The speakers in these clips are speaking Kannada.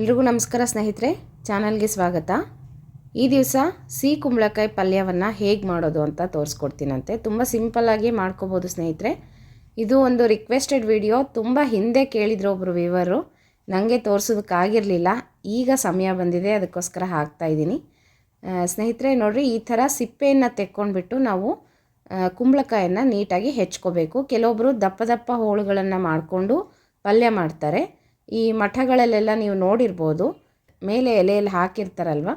ಎಲ್ರಿಗೂ ನಮಸ್ಕಾರ ಸ್ನೇಹಿತರೆ, ಚಾನಲ್ಗೆ ಸ್ವಾಗತ. ಈ ದಿವಸ ಸಿಹಿ ಕುಂಬಳಕಾಯಿ ಪಲ್ಯವನ್ನು ಹೇಗೆ ಮಾಡೋದು ಅಂತ ತೋರಿಸ್ಕೊಡ್ತೀನಂತೆ. ತುಂಬ ಸಿಂಪಲ್ಲಾಗಿ ಮಾಡ್ಕೋಬೋದು ಸ್ನೇಹಿತರೆ. ಇದು ಒಂದು ರಿಕ್ವೆಸ್ಟೆಡ್ ವಿಡಿಯೋ, ತುಂಬ ಹಿಂದೆ ಕೇಳಿದ್ರು ಒಬ್ಬರು ವಿವರು ನನಗೆ ತೋರಿಸೋದಕ್ಕಾಗಿರಲಿಲ್ಲ. ಈಗ ಸಮಯ ಬಂದಿದೆ, ಅದಕ್ಕೋಸ್ಕರ ಹಾಕ್ತಾಯಿದ್ದೀನಿ ಸ್ನೇಹಿತರೆ, ನೋಡಿರಿ, ಈ ಥರ ಸಿಪ್ಪೆಯನ್ನು ತೆಕ್ಕೊಂಡ್ಬಿಟ್ಟು ನಾವು ಕುಂಬಳಕಾಯನ್ನು ನೀಟಾಗಿ ಹೆಚ್ಕೋಬೇಕು. ಕೆಲವೊಬ್ಬರು ದಪ್ಪ ದಪ್ಪ ಹೋಳುಗಳನ್ನು ಮಾಡಿಕೊಂಡು ಪಲ್ಯ ಮಾಡ್ತಾರೆ. ಈ ಮಠಗಳಲ್ಲೆಲ್ಲ ನೀವು ನೋಡಿರ್ಬೋದು. ಮೇಲೆ ಎಲೆಯಲ್ಲಿ ಹಾಕಿರ್ತಾರಲ್ವ?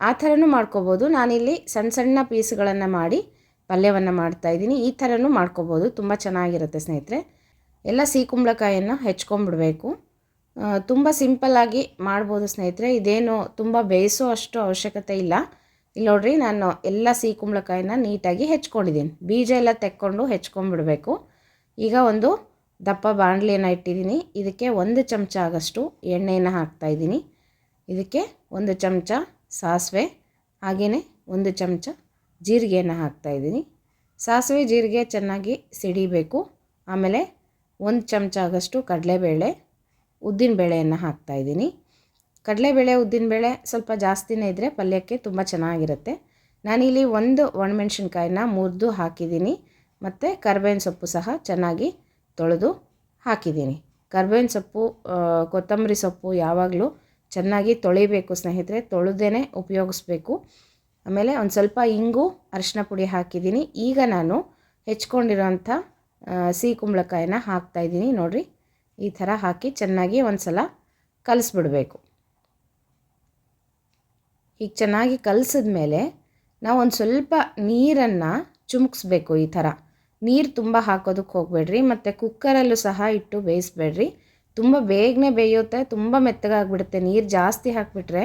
ಆ ಥರನೂ ಮಾಡ್ಕೋಬೋದು. ನಾನಿಲ್ಲಿ ಸಣ್ಣ ಸಣ್ಣ ಪೀಸ್ಗಳನ್ನು ಮಾಡಿ ಪಲ್ಯವನ್ನು ಮಾಡ್ತಾಯಿದ್ದೀನಿ ಈ ಥರನೂ ಮಾಡ್ಕೋಬೋದು. ತುಂಬ ಚೆನ್ನಾಗಿರುತ್ತೆ ಸ್ನೇಹಿತರೆ. ಎಲ್ಲ ಸಿಹಿ ಕುಂಬಳಕಾಯನ್ನು ಹೆಚ್ಕೊಂಡ್ಬಿಡ್ಬೇಕು ತುಂಬ ಸಿಂಪಲ್ಲಾಗಿ ಮಾಡ್ಬೋದು ಸ್ನೇಹಿತರೆ. ಇದೇನು ತುಂಬ ಬೇಯಿಸೋ ಅಷ್ಟು ಅವಶ್ಯಕತೆ ಇಲ್ಲ. ಇಲ್ಲಿ ನೋಡ್ರಿ, ನಾನು ಎಲ್ಲ ಸಿಹಿ ಕುಂಬಳಕಾಯಿನ ನೀಟಾಗಿ ಹೆಚ್ಕೊಂಡಿದ್ದೀನಿ. ಬೀಜ ಎಲ್ಲ ತೆಕ್ಕೊಂಡು ಹೆಚ್ಕೊಂಡ್ಬಿಡ್ಬೇಕು ಈಗ ಒಂದು ದಪ್ಪ ಬಾಣಲಿಯನ್ನು ಇಟ್ಟಿದ್ದೀನಿ ಇದಕ್ಕೆ ಒಂದು ಚಮಚ ಆಗಷ್ಟು ಎಣ್ಣೆಯನ್ನು ಹಾಕ್ತಾಯಿದ್ದೀನಿ ಇದಕ್ಕೆ ಒಂದು ಚಮಚ ಸಾಸಿವೆ ಹಾಗೆಯೇ ಒಂದು ಚಮಚ ಜೀರಿಗೆಯನ್ನು ಹಾಕ್ತಾಯಿದ್ದೀನಿ ಸಾಸಿವೆ, ಜೀರಿಗೆ ಚೆನ್ನಾಗಿ ಸಿಡಿಬೇಕು. ಆಮೇಲೆ ಒಂದು ಚಮಚ ಆಗಷ್ಟು ಕಡಲೆಬೇಳೆ ಉದ್ದಿನಬೇಳೆಯನ್ನು ಹಾಕ್ತಾಯಿದ್ದೀನಿ ಕಡಲೆಬೇಳೆ ಉದ್ದಿನಬೇಳೆ ಸ್ವಲ್ಪ ಜಾಸ್ತಿನೇ ಇದ್ದರೆ ಪಲ್ಯಕ್ಕೆ ತುಂಬ ಚೆನ್ನಾಗಿರುತ್ತೆ. ನಾನಿಲ್ಲಿ ಒಂದು ಒಣಮೆಣ್ಸಿನ್ಕಾಯಿನ ಮುರಿದು ಹಾಕಿದ್ದೀನಿ. ಮತ್ತು ಕರ್ಬೇವಿನ ಸೊಪ್ಪು ಸಹ ಚೆನ್ನಾಗಿ ತೊಳೆದು ಹಾಕಿದ್ದೀನಿ. ಕರ್ಬೇವಿನ ಸೊಪ್ಪು ಕೊತ್ತಂಬರಿ ಸೊಪ್ಪು ಯಾವಾಗಲೂ ಚೆನ್ನಾಗಿ ತೊಳಿಬೇಕು ಸ್ನೇಹಿತರೆ ತೊಳೆದೇ ಉಪಯೋಗಿಸ್ಬೇಕು. ಆಮೇಲೆ ಒಂದು ಸ್ವಲ್ಪ ಇಂಗು ಅರಿಶಿನ ಪುಡಿ ಹಾಕಿದ್ದೀನಿ. ಈಗ ನಾನು ಹೆಚ್ಕೊಂಡಿರೋಂಥ ಸಿಹಿ ಕುಂಬಳಕಾಯಿನ ಹಾಕ್ತಾಯಿದ್ದೀನಿ ನೋಡಿರಿ, ಈ ಥರ ಹಾಕಿ ಚೆನ್ನಾಗಿ ಒಂದು ಸಲ ಕಲಿಸ್ಬಿಡ್ಬೇಕು. ಈಗ ಚೆನ್ನಾಗಿ ಕಲಸಿದ ಮೇಲೆ ನಾವು ಒಂದು ಸ್ವಲ್ಪ ನೀರನ್ನು ಚುಮುಕ್ಸ್ಬೇಕು ಈ ಥರ. ನೀರು ತುಂಬ ಹಾಕೋದಕ್ಕೆ ಹೋಗಬೇಡ್ರಿ, ಮತ್ತು ಕುಕ್ಕರಲ್ಲೂ ಸಹ ಇಟ್ಟು ಬೇಯಿಸ್ಬೇಡ್ರಿ. ತುಂಬ ಬೇಗನೆ ಬೇಯುತ್ತೆ ತುಂಬ ಮೆತ್ತಗಾಗ್ಬಿಡುತ್ತೆ. ನೀರು ಜಾಸ್ತಿ ಹಾಕಿಬಿಟ್ರೆ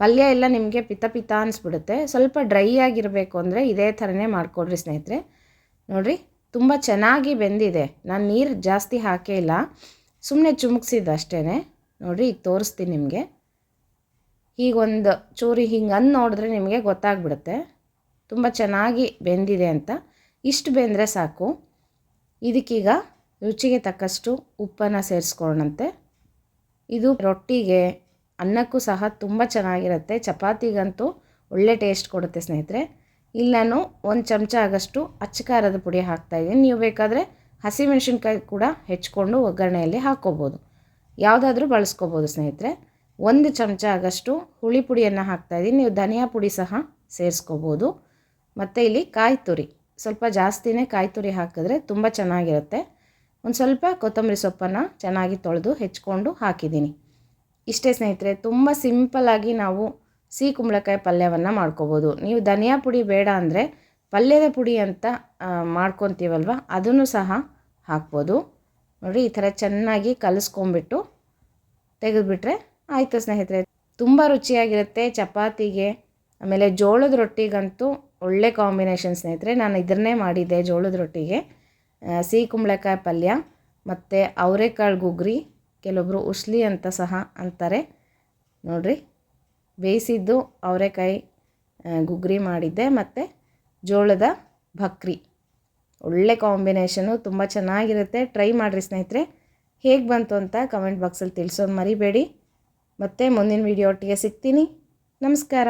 ಪಲ್ಯ ಎಲ್ಲ ನಿಮಗೆ ಪಿತ ಪಿತ ಅನಿಸ್ಬಿಡುತ್ತೆ. ಸ್ವಲ್ಪ ಡ್ರೈ ಆಗಿರಬೇಕು ಅಂದರೆ ಇದೇ ಥರನೇ ಮಾಡಿಕೊಡ್ರಿ ಸ್ನೇಹಿತರೆ. ನೋಡಿರಿ, ತುಂಬ ಚೆನ್ನಾಗಿ ಬೆಂದಿದೆ. ನಾನು ನೀರು ಜಾಸ್ತಿ ಹಾಕೇ ಇಲ್ಲ. ಸುಮ್ಮನೆ ಚುಮುಕ್ಸಿದ್ದು ಅಷ್ಟೇ ನೋಡಿರಿ, ಈಗ ತೋರಿಸ್ತೀನಿ ನಿಮಗೆ. ಹೀಗೊಂದು ಚೂರಿ ಹಿಂಗೆ ಅಂದು ನೋಡಿದ್ರೆ ನಿಮಗೆ ಗೊತ್ತಾಗ್ಬಿಡುತ್ತೆ. ತುಂಬ ಚೆನ್ನಾಗಿ ಬೆಂದಿದೆ ಅಂತ. ಇಷ್ಟು ಬೆಂದರೆ ಸಾಕು. ಇದಕ್ಕೀಗ ರುಚಿಗೆ ತಕ್ಕಷ್ಟು ಉಪ್ಪನ್ನು ಸೇರಿಸ್ಕೊಳ್ಳೋಣಂತೆ. ಇದು ರೊಟ್ಟಿಗೆ ಅನ್ನಕ್ಕೂ ಸಹ ತುಂಬ ಚೆನ್ನಾಗಿರುತ್ತೆ. ಚಪಾತಿಗಂತೂ ಒಳ್ಳೆ ಟೇಸ್ಟ್ ಕೊಡುತ್ತೆ ಸ್ನೇಹಿತರೆ. ಇಲ್ಲಿ ನಾನು ಒಂದು ಚಮಚ ಆಗಷ್ಟು ಅಚ್ಚಕಾರದ ಪುಡಿ ಹಾಕ್ತಾಯಿದ್ದೀನಿ ನೀವು ಬೇಕಾದರೆ ಹಸಿಮೆಣ್ಸಿನ್ಕಾಯಿ ಕೂಡ ಹೆಚ್ಕೊಂಡು ಒಗ್ಗರಣೆಯಲ್ಲಿ ಹಾಕ್ಕೋಬೋದು. ಯಾವುದಾದ್ರೂ ಬಳಸ್ಕೋಬೋದು ಸ್ನೇಹಿತರೆ. ಒಂದು ಚಮಚ ಆಗಷ್ಟು ಹುಳಿ ಪುಡಿಯನ್ನು ಹಾಕ್ತಾಯಿದ್ದೀನಿ ನೀವು ಧನಿಯಾ ಪುಡಿ ಸಹ ಸೇರಿಸ್ಕೋಬೋದು. ಮತ್ತು ಇಲ್ಲಿ ಕಾಯಿ ತುರಿ. ಸ್ವಲ್ಪ ಜಾಸ್ತಿನೇ ಕಾಯಿ ತುರಿ ಹಾಕಿದ್ರೆ ತುಂಬ ಚೆನ್ನಾಗಿರುತ್ತೆ. ಒಂದು ಸ್ವಲ್ಪ ಕೊತ್ತಂಬರಿ ಸೊಪ್ಪನ್ನು ಚೆನ್ನಾಗಿ ತೊಳೆದು ಹೆಚ್ಕೊಂಡು ಹಾಕಿದ್ದೀನಿ. ಇಷ್ಟೇ ಸ್ನೇಹಿತರೆ, ತುಂಬ ಸಿಂಪಲ್ಲಾಗಿ ನಾವು ಸಿಹಿ ಕುಂಬಳಕಾಯಿ ಪಲ್ಯವನ್ನು ಮಾಡ್ಕೋಬೋದು. ನೀವು ಧನಿಯಾ ಪುಡಿ ಬೇಡ ಅಂದರೆ ಪಲ್ಯದ ಪುಡಿ ಅಂತ ಮಾಡ್ಕೊತೀವಲ್ವ, ಅದನ್ನು ಸಹ ಹಾಕ್ಬೋದು. ನೋಡಿ, ಈ ಥರ ಚೆನ್ನಾಗಿ ಕಲಿಸ್ಕೊಂಬಿಟ್ಟು ತೆಗೆದುಬಿಟ್ರೆ ಆಯಿತು ಸ್ನೇಹಿತರೆ. ತುಂಬ ರುಚಿಯಾಗಿರುತ್ತೆ, ಚಪಾತಿಗೆ ಆಮೇಲೆ ಜೋಳದ ರೊಟ್ಟಿಗಂತೂ ಒಳ್ಳೆ ಕಾಂಬಿನೇಷನ್ ಸ್ನೇಹಿತರೆ, ನಾನು ಇದನ್ನೇ ಮಾಡಿದ್ದೆ ಜೋಳದ ರೊಟ್ಟಿಗೆ. ಸಿಹಿ ಕುಂಬಳಕಾಯಿ ಪಲ್ಯ ಮತ್ತು ಅವರೆಕಾಳು ಗುಗ್ರಿ ಕೆಲವೊಬ್ಬರು ಉಸ್ಲಿ ಅಂತ ಸಹ ಅಂತಾರೆ. ನೋಡಿರಿ, ಬೇಯಿಸಿದ್ದು ಅವರೆಕಾಯಿ ಗುಗ್ರಿ ಮಾಡಿದ್ದೆ ಮತ್ತು ಜೋಳದ ಭಕ್ರಿ. ಒಳ್ಳೆ ಕಾಂಬಿನೇಷನು ತುಂಬ ಚೆನ್ನಾಗಿರುತ್ತೆ. ಟ್ರೈ ಮಾಡಿರಿ ಸ್ನೇಹಿತರೆ. ಹೇಗೆ ಬಂತು ಅಂತ ಕಮೆಂಟ್ ಬಾಕ್ಸಲ್ಲಿ ತಿಳಿಸೋದು ಮರಿಬೇಡಿ. ಮತ್ತು ಮುಂದಿನ ವೀಡಿಯೋ ಒಟ್ಟಿಗೆ ಸಿಗ್ತೀನಿ. ನಮಸ್ಕಾರ.